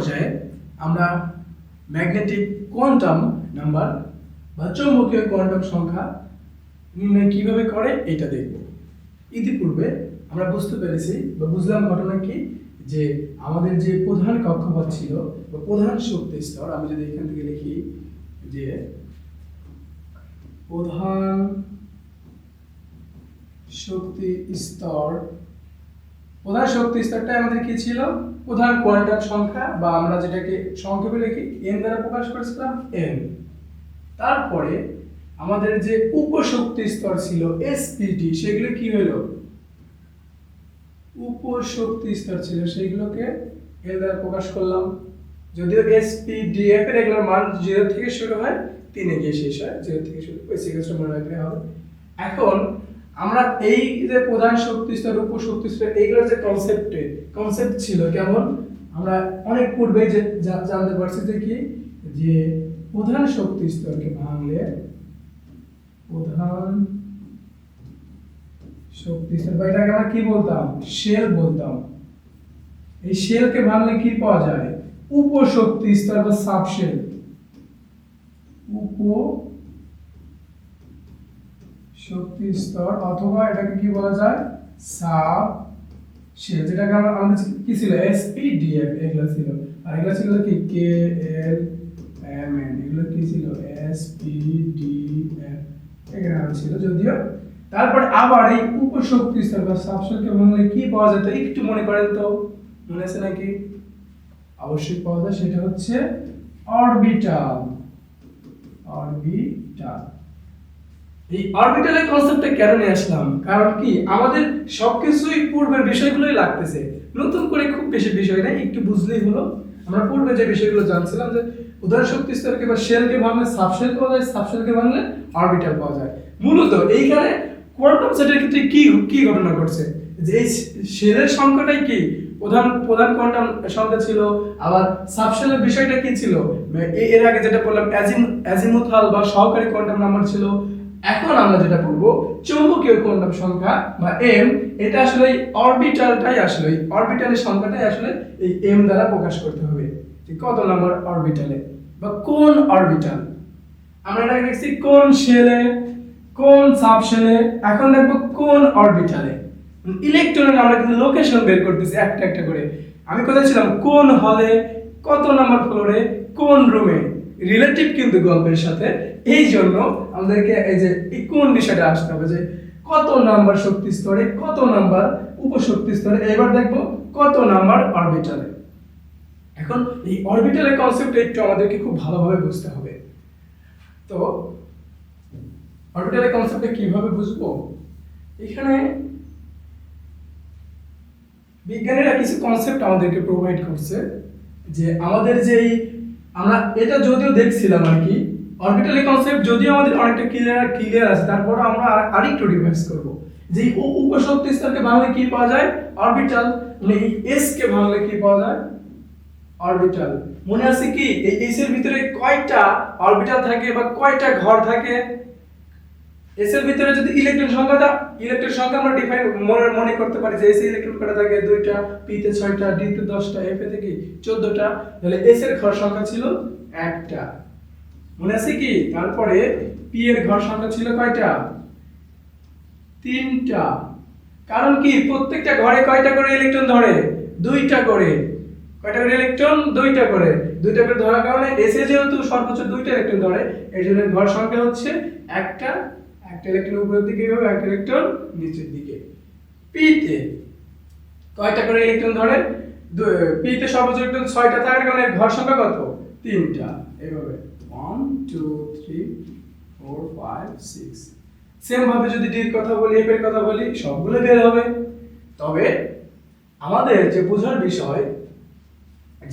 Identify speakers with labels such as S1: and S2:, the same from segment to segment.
S1: পর্যায়ে আমরা magnetic quantum number বা চৌম্বকীয় কোয়ান্টাম সংখ্যা নির্ণয় কীভাবে করে এটা দেখব ইতিপূর্বে আমরা বুঝতে পেরেছি বা বুঝলাম ঘটনা কি যে আমাদের যে প্রধান কক্ষপথ ছিল বা প্রধান শক্তি স্তর আমি যদি এখান থেকে লিখি যে প্রধান শক্তি স্তর প্রধান শক্তি স্তরটা আমাদের কি ছিল প্রধান কোয়ান্টাম সংখ্যা বা আমরা যেটাকে সংক্ষেপে রেখে এন দ্বারা প্রকাশ করেছিলাম এন তারপরে আমাদের যে উপশক্তি স্তর ছিল এসপিটি সেগুলো কি হলো উপশক্তি স্তর ছিল সেগুলোকে এন দ্বারা প্রকাশ করলাম যদিও এসপিডিএফ এর এগুলোর মান জিরো থেকে শুরু হয় তিনে গিয়ে শেষ হয় জিরো থেকে শুরু ওই সিকোয়েন্সটা মনে রাখলে হবে এখন আমরা এই যে প্রধান শক্তি স্তর রূপ শক্তি স্তর এইগুলোর যে কনসেপ্টে কনসেপ্ট ছিল কেমন আমরা অনেক পূর্বে যে জানতে পারছি যে কি যে প্রধান শক্তি স্তরকে ভাঙলে প্রধান শক্তি স্তর বা এটাকে আমরা কি বলতাম শেল বলতাম এই শেলকে ভাঙলে কি পাওয়া যায় উপশক্তি স্তর বা সাবশেল উপ শক্তি স্তর অথবা এটাকে কি বলা যায় সাব সে যেটাকে আমরা আমাদের কি ছিল এসপি ডিএফ এগুলো ছিল আর এগুলো ছিল কি কে এল এম এন এগুলো কি ছিল এসপি ডিএফ এগুলো নাম ছিল যদিও তারপরে আবার এই উপশক্তি স্তর বা সাবশক্তি বাংলায় কি পাওয়া যেত একটু মনে করেন তো মনে আছে নাকি অবশ্যই পাওয়া যায় সেটা হচ্ছে অরবিটাল অরবিটাল এই অরবিটালের কনসেপ্টে কেন নিয়ে আসলাম কারণ কি আমাদের সবকিছুই পূর্বের বিষয়গুলোই লাগতেছে নতুন করে খুব বেশি বিষয় নেই একটু বুঝলেই হলো আমরা পূর্বে যে বিষয়গুলো জানছিলাম যে উদাহরণ শক্তি স্তরকে বা শেলকে ভাঙলে সাবশেল পাওয়া যায় সাবশেলকে ভাঙলে অরবিটাল পাওয়া যায় মূলত এইখানে কোয়ান্টাম সেটের ক্ষেত্রে কি কি ঘটনা ঘটছে যে এই শেলের সংখ্যাটাই কি প্রধান প্রধান কোয়ান্টাম সংখ্যা ছিল আবার সাবশেলের বিষয়টা কি ছিল এর আগে যেটা বললাম অ্যাজিমুথাল বা সহকারী কোয়ান্টাম নাম্বার ছিল এখন আমরা যেটা করব চৌম্বকীয় কোয়ান্টাম সংখ্যা বা এম এটা আসলে এই অরবিটালটাই আসলে অরবিটালের সংখ্যাটাই আসলে এই এম দ্বারা প্রকাশ করতে হবে যে কত নম্বর অরবিটালে বা কোন অরবিটাল আমরা এটা দেখছি কোন শেলে কোন সাবশেলে এখন দেখবো কোন অরবিটালে ইলেকট্রনের আমরা কিন্তু লোকেশন বের করতেছি একটা একটা করে আমি কোথায় ছিলাম কোন হলে কত নম্বর ফ্লোরে কোন রুমে রিলেটিভ কিন্তু গল্পের সাথে এই জন্য আমাদেরকে এই যে কোন বিষয়টা আসতে হবে যে কত নাম্বার শক্তি স্তরে কত নাম্বার উপশক্তি স্তরে এবার দেখবো কত নাম্বার অরবিটালে এখন এই অরবিটালের কনসেপ্ট একটু আমাদেরকে খুব ভালোভাবে বুঝতে হবে তো অরবিটালের কনসেপ্টটা কিভাবে বুঝবো এখানে বিজ্ঞানীরা কিছু কনসেপ্ট আমাদেরকে প্রোভাইড করছে যে আমাদের যেই আমরা এটা যদিও দেখছিলাম আর কি অরবিটালি কনসেপ্ট যদিও আমাদের অনেকটা ক্লিয়ার ক্লিয়ার আছে তারপরে আমরা আরেকটু রিভাইজ করব যে ও উপশক্তি স্তরকে ভাঙলে কি পাওয়া যায় অরবিটাল মানে এই এস কে ভাঙলে কি পাওয়া যায় অরবিটাল মনে আছে কি এই এস এর ভিতরে কয়টা অরবিটাল থাকে বা কয়টা ঘর থাকে এস এর ভিতরে যদি ইলেকট্রন সংখ্যাটা ইলেকট্রন সংখ্যা আমরা ডিফাইন মনে মনে করতে পারি যে এসি ইলেকট্রন কটা থাকে দুইটা পিতে ছয়টা ডিতে দশটা এফ এ থেকে চোদ্দটা তাহলে এস এর ঘর সংখ্যা ছিল একটা মনে আছে কি তারপরে পি এর ঘর সংখ্যা ছিল কয়টা তিনটা কারণ কি প্রত্যেকটা ঘরে কয়টা করে ইলেকট্রন ধরে দুইটা করে কয়টা করে ইলেকট্রন দুইটা করে দুইটা করে ধরার কারণে এসে যেহেতু সর্বোচ্চ দুইটা ইলেকট্রন ধরে এই জন্য ঘর সংখ্যা হচ্ছে একটা একটা ইলেকট্রন উপরের দিকে এবং একটা ইলেকট্রন নিচের দিকে পিতে কয়টা করে ইলেকট্রন ধরে পিতে সর্বোচ্চ ইলেকট্রন ছয়টা থাকার কারণে ঘর সংখ্যা কত তিনটা এভাবে one two three four five six সেমভাবে যদি ডির কথা বলি এফের কথা বলি সবগুলো বের হবে তবে আমাদের যে বোঝার বিষয়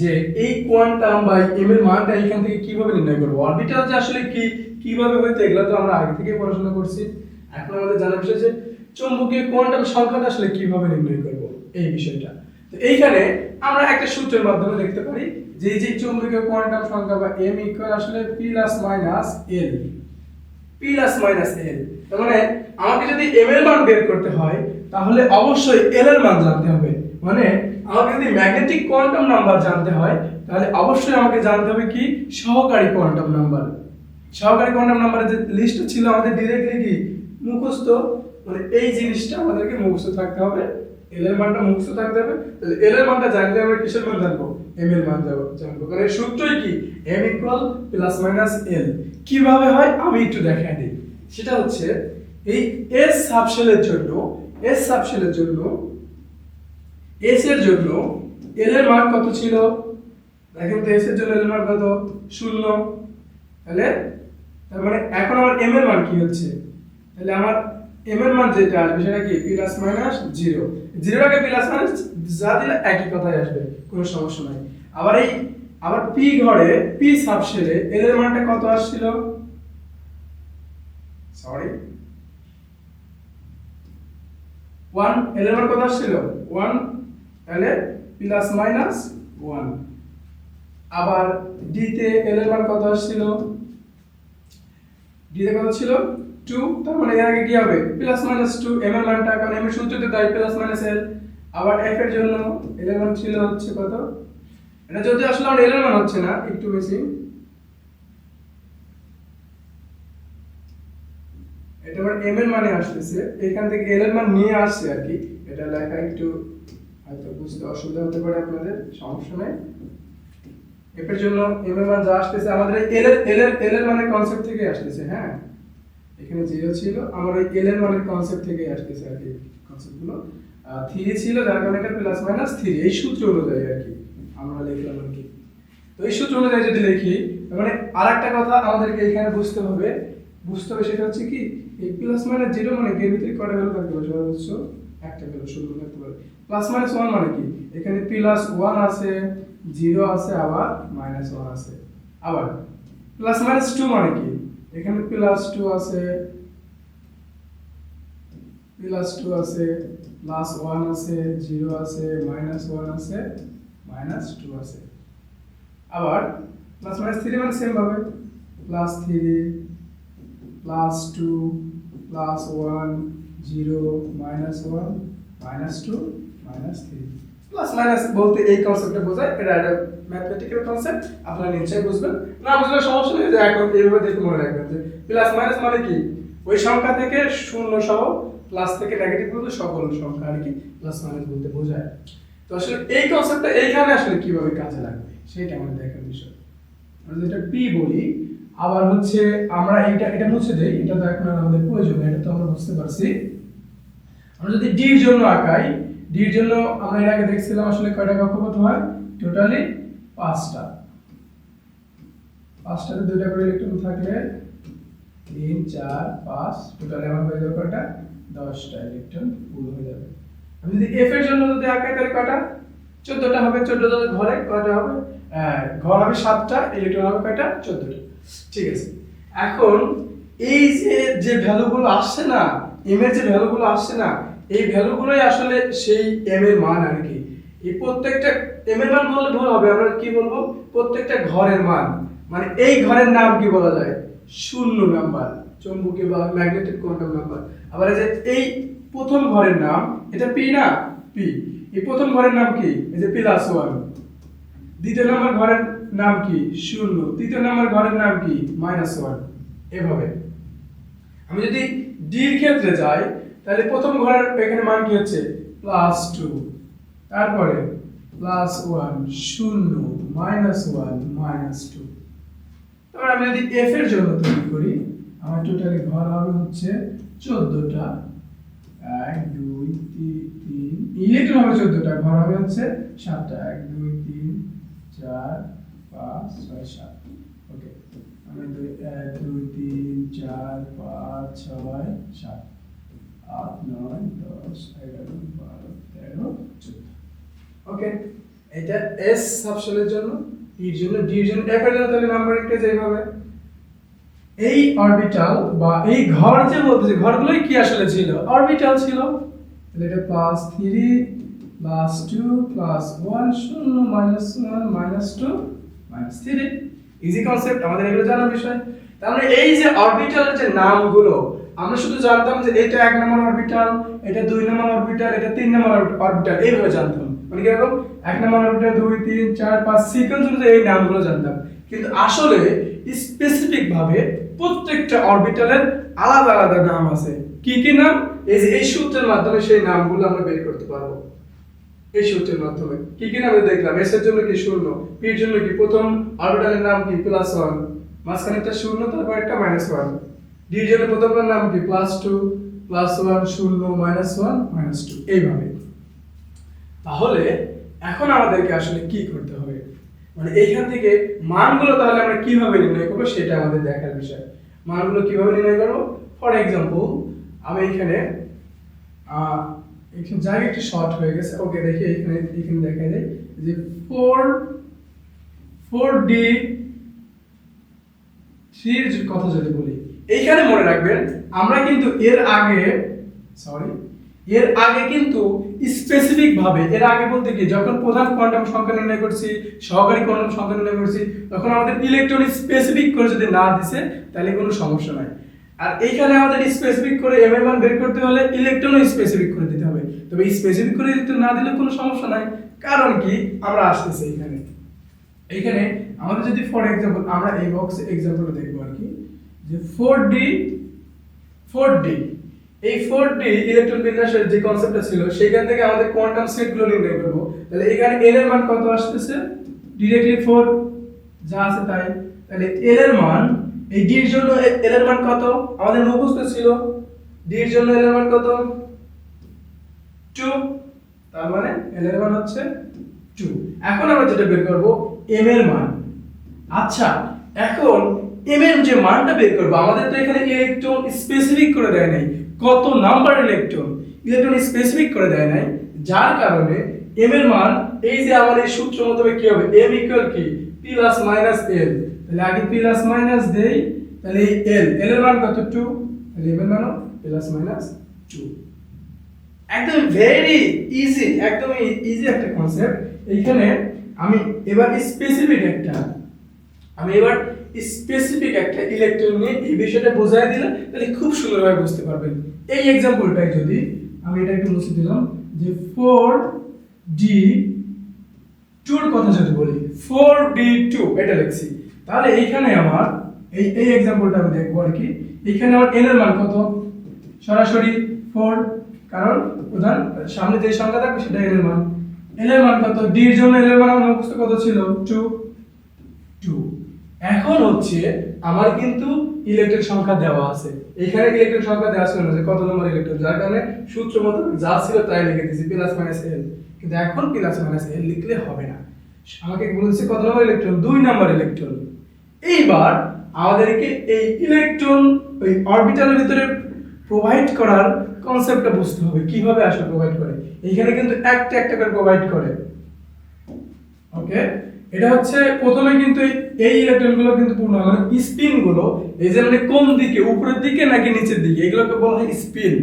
S1: যে এই কোয়ান্টাম বা এম এর মানটা এখান থেকে কিভাবে নির্ণয় করবো অরবিটাল যে আসলে কি কিভাবে হইতো এগুলো তো আমরা আগে থেকেই পড়াশোনা করছি এখন আমাদের জানা বিষয় যে চুম্বকীয় কোয়ান্টাম সংখ্যাটা আসলে কিভাবে নির্ণয় করব এই বিষয়টা তো এইখানে আমরা একটা সূত্রের মাধ্যমে দেখতে পারি যে যে চুম্বকীয় কোয়ান্টাম সংখ্যা বা এম ইকুয়াল আসলে plus minus L plus minus L তার মানে আমাকে যদি এম এর মান বের করতে হয় তাহলে অবশ্যই এল এর মান জানতে হবে মানে আমাকে যদি ম্যাগনেটিক কোয়ান্টাম নাম্বার জানতে হয় তাহলে অবশ্যই আমাকে জানতে হবে কি সহকারী কোয়ান্টাম নাম্বার সহকারী কন্ডাম নাম্বারের যে লিস্ট ছিল আমাদের ডিরেক্টলি কি মুখস্থ মানে এই জিনিসটা আমাদেরকে মুখস্থ থাকতে হবে এল এর মানটা মুখস্থ থাকতে হবে তাহলে এল এর মানটা জানলে আমরা কিসের মান জানবো এম এর মান জানবো কারণ এই সূত্রই কি M equal plus minus L কিভাবে হয় আমি একটু দেখাই দিই সেটা হচ্ছে এই এস সাবশেলের জন্য এস সাবশেলের জন্য এস এর জন্য এল এর মান কত ছিল দেখেন তো এস এর জন্য এল এর মান কত শূন্য তাহলে তার মানে এখন আমার এম এর মান কি হচ্ছে তাহলে আমার এম এর মান যেটা আসবে সেটা কি প্লাস মাইনাস জিরো জিরোটাকে প্লাস মাইনাস যা দিলে একই কথাই আসবে কোনো সমস্যা নাই আবার এই আবার পি ঘরে পি সাবশেলে এদের মানটা কত আসছিল সরি ওয়ান এদের মান কত আসছিল ওয়ান তাহলে প্লাস মাইনাস ওয়ান আবার ডিতে এল এর মান কত আসছিল ডিতে কত ছিল 2 তার মানে এর আগে কি হবে প্লাস মাইনাস 2 এম এর মানটা কারণ এম এর সূত্রতে তাই প্লাস মাইনাস এল আবার এফ এর জন্য এল এর মান ছিল হচ্ছে কত এটা যদি আসলে আমার এল এর মান হচ্ছে না একটু বেশি এটা আবার এম এর মানে আসছে এখান থেকে এল এর মান নিয়ে আসছে আর কি এটা লেখা একটু হয়তো বুঝতে অসুবিধা হতে পারে আপনাদের সমস্যা নেই এফ এর জন্য এম এর মান যা আসতেছে আমাদের এল এর এল এর এল এর মানের কনসেপ্ট থেকে আসতেছে হ্যাঁ এখানে জিরো ছিল আমার ওই এল এর মানের কনসেপ্ট থেকে আসতেছে আর কি কনসেপ্টগুলো থ্রি ছিল যার কারণে একটা প্লাস মাইনাস থ্রি এই সূত্র অনুযায়ী আর কি আমরা লিখলাম আর কি তো এই সূত্র অনুযায়ী যদি লিখি মানে আর একটা কথা আমাদেরকে এখানে বুঝতে হবে বুঝতে হবে সেটা হচ্ছে কি এই প্লাস মাইনাস জিরো মানে এর ভিতরে কটা ভ্যালু থাকতে পারে একটা ভ্যালু শূন্য থাকতে পারে প্লাস মাইনাস ওয়ান মানে কি এখানে প্লাস ওয়ান আছে জিরো আছে আবার মাইনাস ওয়ান আছে আবার প্লাস মাইনাস টু মানে কি এখানে প্লাস টু আছে প্লাস টু আছে প্লাস ওয়ান আছে জিরো আছে মাইনাস ওয়ান আছে মাইনাস টু আছে আবার প্লাস মাইনাস থ্রি মানে সেম ভাবে plus three plus two plus one zero minus one minus two minus three plus minus বলতে এই কনসেপ্টটা বোঝায় এটা একটা ম্যাথমেটিক্যাল কনসেপ্ট আপনারা নিশ্চয়ই বুঝবেন না বুঝলে সমস্যা নেই যে এখন এইভাবে দেখে মনে রাখবেন যে প্লাস মাইনাস মানে কি ওই সংখ্যা থেকে শূন্য সহ প্লাস থেকে নেগেটিভ পর্যন্ত সকল সংখ্যা আর কি প্লাস মাইনাস বলতে বোঝায় তো আসলে এই কনসেপ্টটা এইখানে আসলে কিভাবে কাজে লাগবে সেটা আমাদের দেখার বিষয় আমরা যেটা পি বলি আবার হচ্ছে আমরা এটা এটা মুছে দেই এটা তো এখন আমাদের প্রয়োজন এটা তো আমরা বুঝতে পারছি আমরা যদি ডি এর জন্য আঁকাই ডির জন্য আমরা এর আগে দেখছিলাম আসলে কয়টা কক্ষপথ হয় টোটালি পাঁচটা পাঁচটাতে দুইটা করে ইলেকট্রন থাকলে তিন চার পাঁচ টোটালি আমার হয়ে যাবে কয়টা দশটা ইলেকট্রন পুরো হয়ে যাবে আমি যদি এফ এর জন্য যদি আঁকাই তাহলে কয়টা চোদ্দটা হবে চোদ্দটা ঘরে কয়টা হবে ঘর হবে সাতটা ইলেকট্রন হবে কয়টা চোদ্দটা ঠিক আছে এখন এই যে যে ভ্যালুগুলো আসছে না এম এর যে ভ্যালুগুলো আসছে না এই ভ্যালুগুলোই আসলে সেই এম এর মান আর কি এই প্রত্যেকটা এম এর মান বললে ভুল হবে আমরা কি বলবো প্রত্যেকটা ঘরের মান মানে এই ঘরের নাম কি বলা যায় শূন্য নাম্বার চৌম্বকীয় বা ম্যাগনেটিক কোয়ান্টাম নাম্বার আবার এই যে এই প্রথম ঘরের নাম এটা পি না পি এই প্রথম ঘরের নাম কি এই যে প্লাস ওয়ান দ্বিতীয় নাম্বার ঘরের নাম কি শূন্য তৃতীয় নাম্বার ঘরের নাম কি মাইনাস ওয়ান এভাবে আমি যদি ডির ক্ষেত্রে যাই তাহলে প্রথম ঘরের এখানে মান কি হচ্ছে প্লাস টু তারপরে প্লাস ওয়ান শূন্য মাইনাস ওয়ান মাইনাস টু তারপর আমি যদি এফ এর জন্য তৈরি করি আমার টোটালি ঘর হবে হচ্ছে চোদ্দোটা এক দুই তিন তিন ইলেকট্রন হবে চোদ্দটা ঘর হবে হচ্ছে সাতটা এক দুই তিন চার পাঁচ ছয় সাত ওকে আমি দুই এক দুই তিন চার পাঁচ ছয় সাত আট নয় দশ এগারো বারো তেরো চোদ্দ ওকে এটা এস সাবসেলের জন্য এর জন্য ডি জন্য এফ জন্য তাহলে নাম্বার একটা যেভাবে এই অরবিটাল বা এই ঘর যে বলতেছে ঘরগুলোই কি আসলে ছিল অরবিটাল ছিল তাহলে এটা plus three plus two plus one শূন্য minus one minus two minus three easy concept আমাদের এগুলো জানা বিষয় তাহলে মানে এই যে অরবিটালের যে নামগুলো আমরা শুধু জানতাম যে এটা এক নম্বর অরবিটাল এটা দুই নম্বর অরবিটাল এটা তিন নম্বর অরবিটাল এইভাবে জানতাম মানে কি কিরকম এক নম্বর অরবিটাল দুই তিন চার পাঁচ সিকোয়েন্স অনুযায়ী এই নামগুলো জানতাম কিন্তু আসলে স্পেসিফিক ভাবে প্রত্যেকটা অরবিটালের আলাদা আলাদা নাম আছে কি কি নাম এই যে এই সূত্রের মাধ্যমে সেই নামগুলো আমরা বের করতে পারবো এই সূত্রের মাধ্যমে কি কি নামে দেখলাম এস এর জন্য কি শূন্য পি এর জন্য কি প্রথম অরবিটালের নাম কি প্লাস ওয়ান মাঝখানে একটা শূন্য তারপর একটা মাইনাস ওয়ান ডিভিশনের প্রথমটার নাম কি প্লাস টু প্লাস ওয়ান শূন্য মাইনাস ওয়ান মাইনাস টু এইভাবে তাহলে এখন আমাদেরকে আসলে কি করতে হবে মানে এইখান থেকে মানগুলো তাহলে আমরা কিভাবে নির্ণয় করবো সেটা আমাদের দেখার বিষয় মানগুলো কিভাবে নির্ণয় করবো ফর এক্সাম্পল আমি এখানে এখানে জায়গা একটু শর্ট হয়ে গেছে ওকে দেখি এখানে এখানে দেখা যায় যে ফোর ফোর ডি থ্রির কথা যদি বলি এইখানে মনে রাখবেন আমরা কিন্তু এর আগে সরি এর আগে কিন্তু স্পেসিফিক ভাবে এর আগে বলতে কি যখন প্রধান কোয়ান্টাম সংখ্যা নির্ণয় করছি সহকারী কোয়ান্টাম সংখ্যা নির্ণয় করছি তখন আমাদের ইলেকট্রন স্পেসিফিক করে যদি না দিছে তাহলে কোনো সমস্যা নাই আর এইখানে আমাদের স্পেসিফিক করে এম এর মান বের করতে হলে ইলেকট্রনও স্পেসিফিক করে দিতে হবে তবে স্পেসিফিক করে ইলেকট্রন না দিলে কোনো সমস্যা নাই কারণ কি আমরা আসতেছি এখানে এখানে আমাদের যদি ফর এক্সাম্পল আমরা এই বক্স এক্সাম্পল দেখবো আর কি যে ফোর ডি ফোর ডি এই ফোর ডি ইলেকট্রন বিন্যাসের যে কনসেপ্টটা ছিল সেখান থেকে আমাদের কোয়ান্টাম সেটগুলো নির্ণয় করবো তাহলে এখানে এর এর মান কত আসতেছে ডিরেক্টলি ফোর যা আছে তাই তাহলে এল এর মান এই ডি এর জন্য এল এর মান কত আমাদের মুখস্থ ছিল ডির এর জন্য এল এর মান কত টু তার মানে এল এর মান হচ্ছে টু এখন আমরা যেটা বের করবো এম এর মান আচ্ছা এখন এম এর যে মানটা বের করবো আমাদের তো এখানে ইলেকট্রন স্পেসিফিক করে দেয় নাই কত নাম্বার ইলেকট্রন ইলেকট্রন স্পেসিফিক করে দেয় নাই যার কারণে এম এর মান এই যে আমার এই সূত্র মোতাবেক কি হবে এম ইকুয়াল কি প্লাস মাইনাস এল তাহলে আগে প্লাস মাইনাস দেই তাহলে এল এল এর মান কত টু তাহলে এম এর মানও প্লাস মাইনাস টু একদম ভেরি ইজি একদম ইজি একটা কনসেপ্ট এইখানে আমি এবার স্পেসিফিক একটা আমি এবার স্পেসিফিক একটা ইলেকট্রন নিয়ে এই বিষয়টা বোঝাই দিলাম তাহলে খুব সুন্দরভাবে বুঝতে পারবেন এই এক্সাম্পলটাই যদি আমি এটা একটু মুছে দিলাম যে ফোর ডি টুর কথা যদি বলি ফোর ডি টু এটা লিখছি তাহলে এইখানে আমার এই এই এক্সাম্পলটা আমি দেখবো আর কি এইখানে আমার এন এর মান কত সরাসরি ফোর কারণ প্রধান সামনে যে সংখ্যা থাকবে সেটা এন এর মান এল কত ডি এর জন্য এল আমার মুখস্থ কত ছিল 2 2 এখন হচ্ছে আমার কিন্তু ইলেকট্রন সংখ্যা দেওয়া আছে এখানে ইলেকট্রন সংখ্যা দেওয়া আছে মানে কত নম্বর ইলেকট্রন যার কারণে সূত্র মতো যা ছিল তাই লিখে দিয়েছি প্লাস মাইনাস এল কিন্তু এখন প্লাস মাইনাস এল লিখলে হবে না আমাকে বলেছে কত নম্বর ইলেকট্রন দুই নম্বর ইলেকট্রন এইবার আমাদেরকে এই ইলেকট্রন ওই অরবিটালের ভিতরে প্রোভাইড করার কনসেপ্টটা বুঝতে হবে কিভাবে আসলে প্রোভাইড করে এইখানে কিন্তু একটা একটা করে প্রোভাইড করে ওকে এটা হচ্ছে প্রথমে কিন্তু এই ইলেকট্রনগুলো কিন্তু পূর্ণ মানে স্পিনগুলো এই যে মানে কোন দিকে উপরের দিকে নাকি নিচের দিকে এগুলোকে বলা হয় স্পিন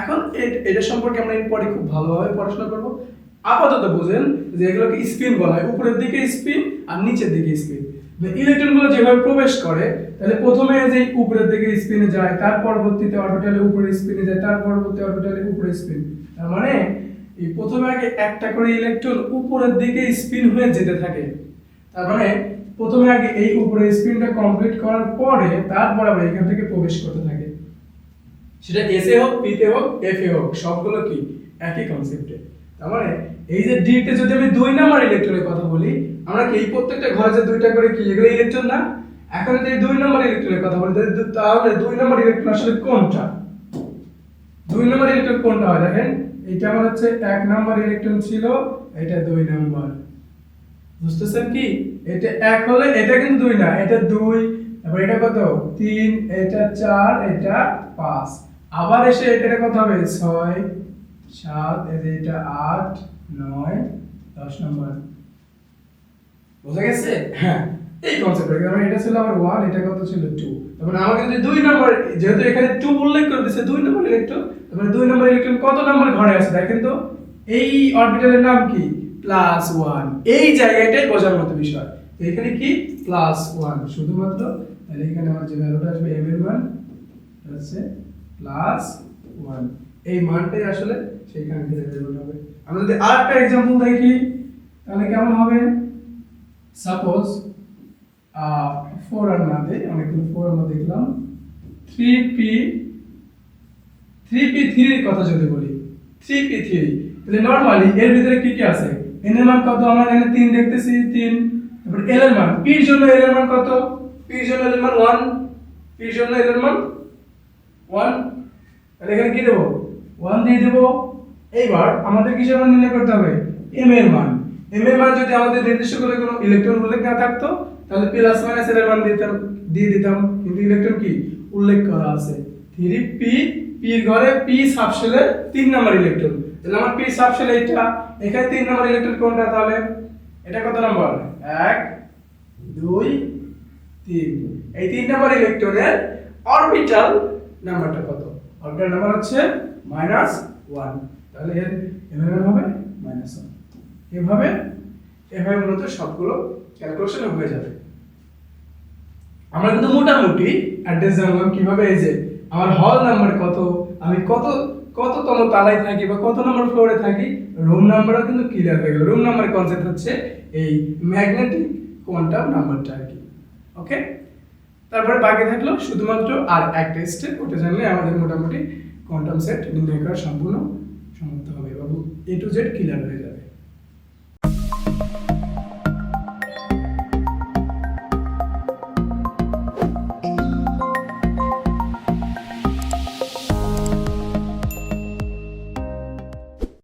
S1: এখন এটা সম্পর্কে আমরা পরে খুব ভালোভাবে পড়াশোনা করবো আপাতত বুঝেন যে এগুলোকে স্পিন বলা হয় উপরের দিকে স্পিন আর নিচের দিকে স্পিন ইলেকট্রনগুলো যেভাবে প্রবেশ করে তাহলে প্রথমে যে উপরের দিকে স্পিনে যায় তার পরবর্তীতে অরবিটালে উপরে স্পিনে যায় তার পরবর্তী অরবিটালে উপরে স্পিন তার মানে এই প্রথমে আগে একটা করে ইলেকট্রন উপরের দিকে স্পিন হয়ে যেতে থাকে তার মানে প্রথমে আগে এই উপরে স্পিনটা কমপ্লিট করার পরে তারপর আবার এখান থেকে প্রবেশ করতে থাকে সেটা এসে হোক পিতে হোক এফ এ হোক সবগুলো কি একই কনসেপ্টে তার মানে এই যে ডিতে যদি আমি দুই নাম্বার ইলেকট্রনের কথা বলি আমরা কি এই প্রত্যেকটা ঘরে যে দুইটা করে কি এগুলো ইলেকট্রন না এখন যদি দুই নম্বর ইলেকট্রনের কথা বলি তাহলে দুই নম্বর ইলেকট্রন আসলে কোনটা দুই নম্বর ইলেকট্রন কোনটা হয় দেখেন এটা আমার হচ্ছে এক নম্বর ইলেকট্রন ছিল এটা দুই নম্বর বুঝতেছেন কি এটা এক হলে এটা কিন্তু দুই না এটা দুই তারপর এটা কত তিন এটা চার এটা পাঁচ আবার এসে এটা কত হবে ছয় সাত এটা আট নয় দশ নম্বর বোঝা গেছে হ্যাঁ এই কনসেপ্টটা কারণ এটা ছিল আমার ওয়ান এটা কত ছিল টু তারপরে আমাকে যদি দুই নম্বর যেহেতু এখানে টু উল্লেখ করে দিচ্ছে দুই নম্বর ইলেকট্রন তারপরে দুই নম্বর ইলেকট্রন কত নম্বর ঘরে আছে দেখেন তো এই অরবিটালের নাম কি প্লাস ওয়ান এই জায়গাটাই বোঝার মতো বিষয় তো এখানে কি প্লাস ওয়ান শুধুমাত্র তাহলে এখানে আমার যে ভ্যালুটা আসবে এম এর মান হচ্ছে প্লাস ওয়ান এই মানটাই আসলে সেইখান থেকে রেজাল্ট হবে আমরা যদি আর একটা এক্সাম্পল দেখি তাহলে কেমন হবে সাপোজ ফোর আর না দেয় অনেকগুলো ফোর আমরা দেখলাম থ্রি পি থ্রি পি থ্রির কথা যদি বলি থ্রি পি থ্রি তাহলে নর্মালি এর ভিতরে কি কি আছে এন এর মান কত আমরা এখানে তিন দেখতেছি তিন তারপর এল এর মান পির জন্য এল এর মান কত পির জন্য এল এর মান ওয়ান পির জন্য এল এর মান ওয়ান তাহলে এখানে কি দেবো ওয়ান দিয়ে দেবো এইবার আমাদের কিসের মান নির্ণয় করতে হবে এম এর মান এম এর মান যদি আমাদের নির্দিষ্ট করে কোনো ইলেকট্রন উল্লেখ না থাকতো তাহলে প্লাস মাইনাস এর মান দিতাম দিয়ে দিতাম কিন্তু ইলেকট্রন কি উল্লেখ করা আছে থ্রি পি পি ঘরে পি সাবশেলের তিন নম্বর ইলেকট্রন তাহলে আমার পি সাবশেল এইটা এখানে তিন নম্বর ইলেকট্রন কোনটা তাহলে এটা কত নম্বর এক দুই তিন এই তিন নম্বর ইলেকট্রনের অরবিটাল নাম্বারটা কত অরবিটাল নাম্বার হচ্ছে মাইনাস ওয়ান তাহলে এর এমএমএম হবে মাইনাস ওয়ান এভাবে এভাবে মূলত সবগুলো ক্যালকুলেশন হয়ে যাবে আমরা কিন্তু মোটামুটি অ্যাড্রেস জানলাম কিভাবে এই যে আমার হল নাম্বার কত আমি কত কততম তালায় থাকি বা কত নম্বর ফ্লোরে থাকি রুম নাম্বারও কিন্তু ক্লিয়ার হয়ে গেল রুম নাম্বার কনসেপ্ট হচ্ছে এই ম্যাগনেটিক কোয়ান্টাম নাম্বারটা আর কি ওকে তারপরে বাকি থাকলো শুধুমাত্র আর একটা স্টেপ ওটা জানলে আমাদের মোটামুটি কোয়ান্টাম সেট নির্ণয় করা সম্পূর্ণ সমর্থ হবে বাবু এ টু জেড ক্লিয়ার হয়ে যাবে